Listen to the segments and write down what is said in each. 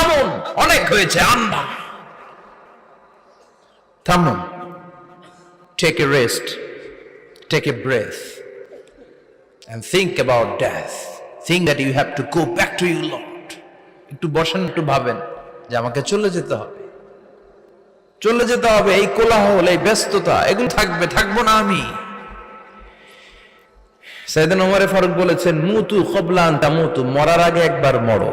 থামুন, অনেক হয়েছে আন্না থামুন। Take a rest take a breath and think about death. Think that you have to go back to your Lord. একটু বসেন, একটু ভাবেন যে আমাকে চলে যেতে হবে। চলে যেতে হবে এই কোলাহল, এই ব্যস্ততা, এগুলো থাকবে, থাকব না আমি। সাইদান ওমরে ফারুক বলেছেন, মুতু কবলান মুতু, মরার আগে একবার মরো।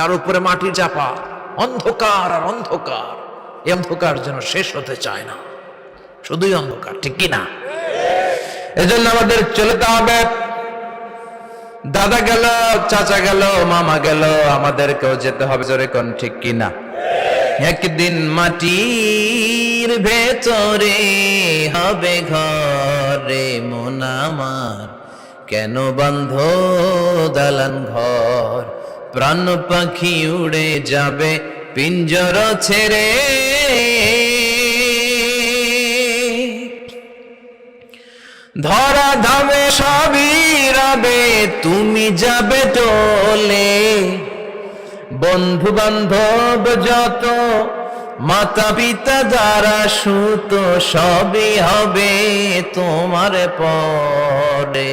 তার উপরে মাটির চাপা, অন্ধকার আর অন্ধকার। এই অন্ধকার যেন শেষ হতে চায় না। শুধুই অন্ধকার, ঠিক কি না? এজন্য আমাদের চলতে হবে। দাদা গেল, চাচা গেল, মামা গেল, আমাদেরকেও যেতে হবে জোরে কোন ঠিক কি না? একদিন মাটির ভেতরে হবে ঘরে মন আমার। কেন বন্ধ দালান ঘর? প্রাণ পাখি উড়ে যাবে, পিঞ্জর ছেড়ে। ধরা ধামে সবই রবে, তুমি যাবে টলে বন্ধু বান্ধব যত মাতা পিতা দ্বারা সুত, সবই হবে তোমার পরে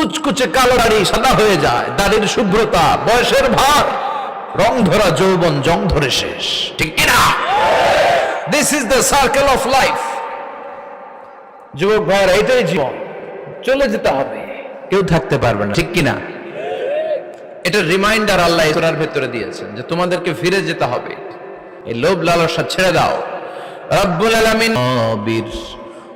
কুচকুচে কালো দাড়ি সাদা হয়ে যায়, দাড়ির শুভ্রতা, বয়সের ভার, রং ধরা যৌবন, জং ধরে শেষ। ঠিক কিনা? This is the circle of life যুবক ভাইয়ের, এটাই জীবন। চলে যেতে হবে। কেউ থাকতে পারবে না। ঠিক কিনা? এটা রিমাইন্ডার আল্লাহ ইসরার ভেতরে দিয়েছেন যে তোমাদেরকে ফিরে যেতে হবে। এই লোভ লালসা ছেড়ে দাও। রব্বুল আলামিন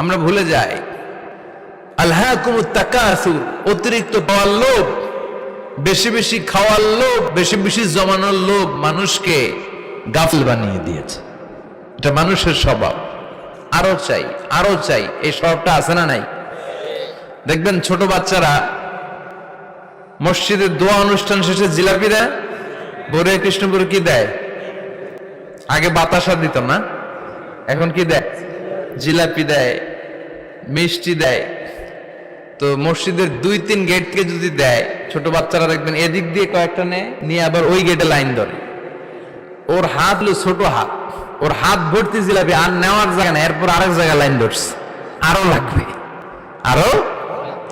আমরা ভুলে যাই। আল্লাহ তাকাসুর, অতিরিক্ত পাওয়ার লোভ, বেশি বেশি খাওয়ার লোভ, বেশি বেশি জমানোর লোভ মানুষকে গাফল বানিয়ে দিয়েছে। এটা মানুষের স্বভাব। আরও চাই আরও চাই, এই স্বভাবটা আছে না নাই? দেখবেন ছোট বাচ্চারা মসজিদের দোয়া অনুষ্ঠান শেষে জিলাপি দেয় বরে কৃষ্ণপুর কি দেয়? আগে বাতাসা দিত না, এখন কি দেয়? জিলাপি দেয়, মিষ্টি দেয়। তো মসজিদের দুই তিন গেট থেকে যদি দেয়, ছোট বাচ্চারা দেখবেন এদিক দিয়ে কয়েকটা নেয়, নিয়ে আবার ওই গেটে লাইন ধরে। ওর হাত হলো ছোট হাত। ওর হাত ভর্তি জিলাপি, আর নেওয়ার জায়গা না এরপর আরেক জায়গায় লাইন ধরছে। আরও লাগবে। আরও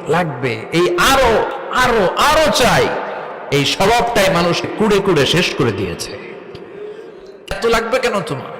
লাগবে। এই আরও আরও আরও চাই। এই স্বভাবটাই মানুষ কুড়ে কুড়ে শেষ করে দিয়েছে। এত লাগবে কেন তোমার?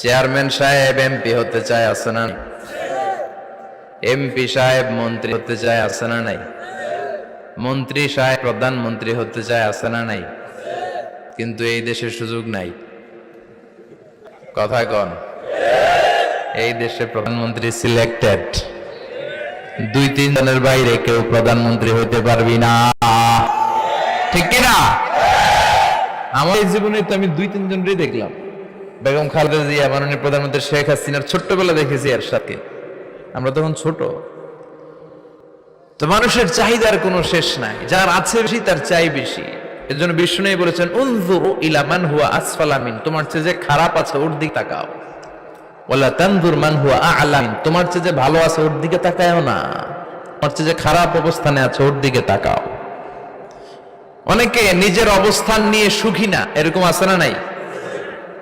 চেয়ারম্যান সাহেব এমপি হতে চায়, আছে না এমপি সাহেব মন্ত্রী হতে চায়, আছে না নাই? মন্ত্রী সাহেব প্রধানমন্ত্রী হতে চায়, আছে না নাই? কিন্তু এই দেশে সুযোগ নাই। কথা কন। এই দেশে প্রধানমন্ত্রী সিলেক্টেড দুই তিন জনের বাইরে কেউ প্রধানমন্ত্রী হতে পারবি না। ঠিক কিনা? আমার জীবনে তো আমি দুই তিনজনই দেখলাম। বেগম খালেদা জিয়া মাননীয় প্রধানমন্ত্রী শেখ হাসিনার ছোট্টবেলা দেখেছি এর সাথে। আমরা তখন ছোট। তো মানুষের চাহিদার কোনো শেষ নাই। যার আছে বেশি, তার চাই বেশি। এর জন্য বিষ্ণু বলেছেন, উনজুরু ইলা মান হুয়া আসফালামিন তোমার চেয়ে যে খারাপ আছে, ওর দিকে তাকাও। ওলা তানজুর মান হুয়া আলামিন তোমার চেয়ে যে ভালো আছে, ওর দিকে তাকায়ও না। তোমার চেয়ে যে খারাপ অবস্থানে আছে, ওর দিকে তাকাও। অনেকে নিজের অবস্থান নিয়ে সুখী না, এরকম আছে না নাই?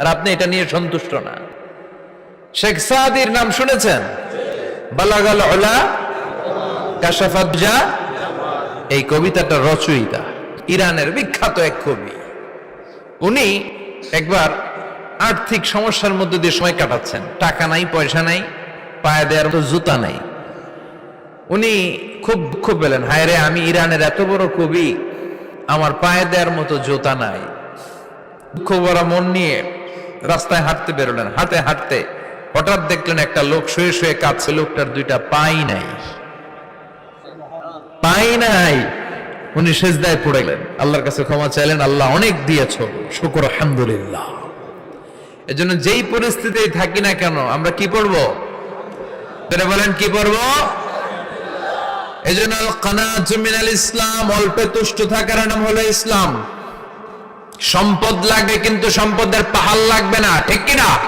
আর আপনি এটা নিয়ে সন্তুষ্ট না। শেখ সাদির নাম শুনেছেন? বালাগাল এই কবিতাটা রচয়িতা, ইরানের বিখ্যাত এক কবি। উনি একবার আর্থিক সমস্যার মধ্যে দিয়ে সময় কাটাচ্ছেন। টাকা নাই, পয়সা নাই, পায়ে দেওয়ার মতো জুতা নাই। উনি খুব দুঃখ পেলেন, হায় রে, আমি ইরানের এত বড় কবি, আমার পায়ে দেওয়ার মতো জুতা নাই। দুঃখ ভরা মন নিয়ে রাস্তায় হাঁটতে বেরোলেন। হাঁটতে হাঁটতে হঠাৎ দেখলেন একটা লোক শুয়ে শুয়ে কাঁদছে। লোকটার দুইটা পাই নাই। পাই নাই। উনি সেজদায় পড়ে গেলেন। আল্লাহর কাছে ক্ষমা চাইলেন। আল্লাহ অনেক দিয়েছ। শুকর, আলহামদুলিল্লাহ। এজন্য যেই পরিস্থিতি থাকি না কেন, আমরা কি পড়ব? বলেন, কি পড়ব? কানাত মিনাল ইসলাম অল্পে তুষ্ট থাকার নাম হলো ইসলাম। সম্পদ লাগবে কিন্তু সম্পদের পাহাড় লাগবে না, ঠিক কি না?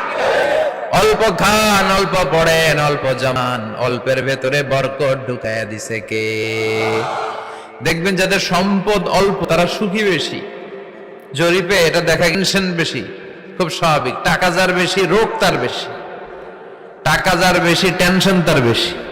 অল্প খান, অল্প পড়েন, অল্প জামান, অল্পের ভেতরে বরকত ঢুকায়া দিছে কে? দেখবেন যাদের সম্পদ অল্প, তারা সুখী বেশি। জরিপে এটা দেখা টেনশন বেশি, খুব স্বাভাবিক। টাকা যার বেশি, রোগ তার বেশি। টাকা যার বেশি টেনশন তার বেশি।